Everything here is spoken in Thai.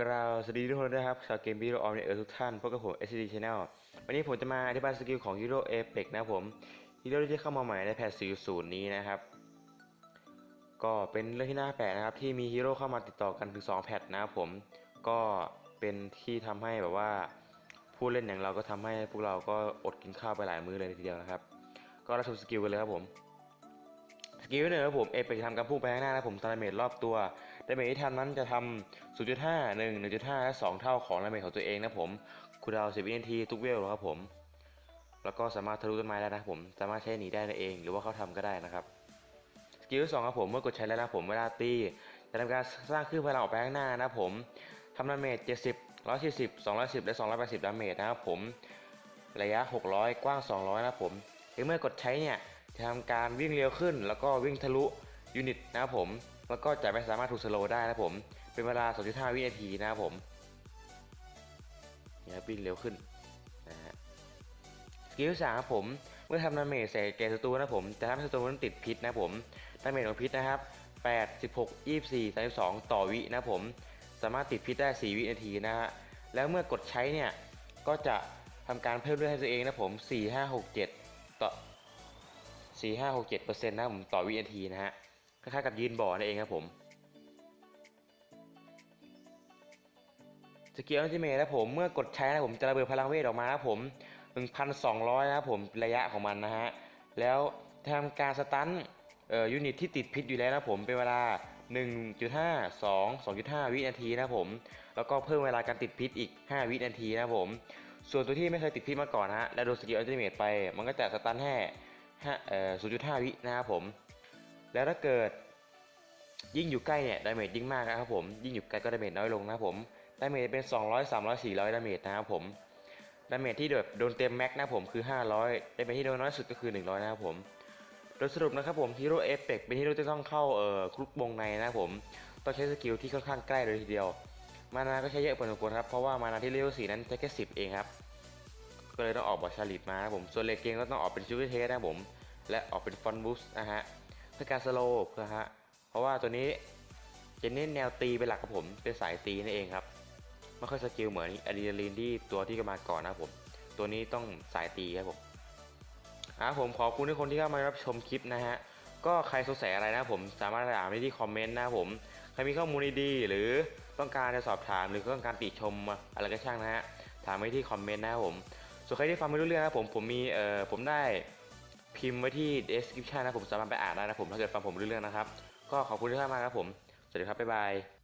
กล่าวสวัสดีทุกคนนะครับชาวเกม Hero of the Earth ทุกท่านพบกับผม SCD Channel วันนี้ผมจะมาอธิบายสกิลของ Hero Apex นะผม Hero ที่เข้ามาใหม่ในแพท40 นี้นะครับ ก็เป็นเรื่องที่น่าแปลกนะครับ ที่มีฮีโร่เข้ามาติดต่อกันถึง 2 แพทนะครับผม ก็เป็นที่ทำให้แบบว่า ผู้เล่นอย่างเราก็ทำให้พวกเราก็อดกินข้าวไปหลายมื้อเลยทีเดียวนะครับ ก็รับชมสกิลกันเลยครับผม สกิลหนึ่งครับผมเอเปกจะทำการพุ่งไปข้างหน้านะผมตาดาเมจรอบตัว ดาเมจที่ทำนั้นจะทำ0.5 1 1.5 และ 2 เท่าของดาเมจของตัวเองนะผมคูลดาวน์10วินาทีทุกเวลครับผม แล้วก็สามารถทะลุต้นไม้ได้นะผม สามารถใช้หนีได้นั่นเอง หรือว่าเขาทำก็ได้นะครับสกิลที่สองครับผมเมื่อกดใช้แล้วนะผมเวลาตีจะทำการสร้างคลื่นพลังออกไปข้างหน้านะผมทำดาเมจ70 140 210 และ 280 ดาเมจนะครับผม ระยะ 600 กว้าง 200 นะครับผมเมื่อกดใช้เนี่ย จะทำการวิ่งเร็วขึ้น แล้วก็วิ่งทะลุยูนิตนะครับผม แล้วก็จะไม่สามารถถูกสโลว์ได้นะครับผม เป็นเวลา 2.5 วินาทีนะครับผมเนี่ยบวิ่งเร็วขึ้นนะฮะสกิลที่สามครับผมเมื่อทำดาเมจใส่แกศัตรูนะครับผมจะทำให้ศัตรูนั้นติดพิษนะครับผมดาเมจของพิษนะครับ 8 16 24 32 ต่อวินะครับผม สามารถติดพิษได้ 4 วินาทีนะฮะแล้วเมื่อกดใช้เนี่ยก็จะทำการเพิ่มเลือดให้ตัวเองนะผม 4 5 6 7 ต่อ 4 5 6 7เปอร์เซ็นต์นะครับผมต่อวินาทีนะฮะ คล้ายๆกับยืนบ่อนั่นเองครับผมสกิลอัลติเมทนะผมเมื่อกดใช้นะผมจะระเบิดพลังเวทออกมานะผม 1,200 นะครับผมระยะของมันนะฮะ แล้วทำการสตันเอ่อยูนิตที่ติดพิษอยู่แล้วนะผมเป็นเวลา 1.5 2 2.5 วินาทีนะผม แล้วก็เพิ่มเวลาการติดพิษอีก 5 วินาทีนะผม ส่วนตัวที่ไม่เคยติดพิษมาก่อนนะฮะแล้วโดนสกิลอัลติเมทไป มันก็จะสตันแค่ห้าเอ่อ0.5 วินะครับผม แล้วถ้าเกิด ยิ่งอยู่ใกล้เนี่ยดาเมจยิ่งมากนะครับผมยิ่งอยู่ไกล้ก็ดาเมจน้อยลงนะครับผมดาเมจเป็น 200 300 400ดาเมจนะครับผมดาเมจที่แบบโดนเต็มแม็กนะผมคือ 500ดาเมจที่โดนน้อยสุดก็คือ 100 นะครับผมโดยสรุปนะครับผมฮีโร่เอฟเฟกเป็นฮีโร่ที่ต้องเข้าเอ่อคลุกวงในนะครับผมต้องใช้สกิลที่ค่อนข้างใกล้เลยทีเดียว มานาก็ใช้เยอะพอสมควรครับเพราะว่ามานาที่เลเวล4นั้นใช้แค่10เองครับก็เลยต้องออกบอชาลิตมาครับผมส่วนเลกเกงก็ต้องออกเป็นชูเวเทสนะครับผมและออกเป็นฟอนบูสนะฮะ เพื่อการสโลว์นะฮะเพราะว่าตัวนี้จะเน้นแนวตีเป็นหลักครับผมเป็นสายตีนั่นเองครับไม่ค่อยสกิลเหมือนอะดรีนาลีนที่ตัวที่กมาก่อนนะครับผม ตัวนี้ต้องสายตีครับผมครับผมขอบคุณทุกคนที่เข้ามารับชมคลิปนะฮะก็ใครสงสัยอะไรนะผมสามารถถามได้ที่คอมเมนต์นะผมใครมีข้อมูลดีๆหรือต้องการจะสอบถามหรือต้องการติชมอะไรก็ช่างนะฮะถามไว้ที่คอมเมนต์นะครับผมส่วนใครที่ฟังไม่รู้เรื่องนะผมผมมีเอ่อผมได้ พิมพ์ไว้ที่ description นะผมสามารถไปอ่านได้นะผมถ้าเกิดฟังผมรู้เรื่องนะครับ ก็ขอบคุณที่เข้ามาครับผม สวัสดีครับ บ๊ายบาย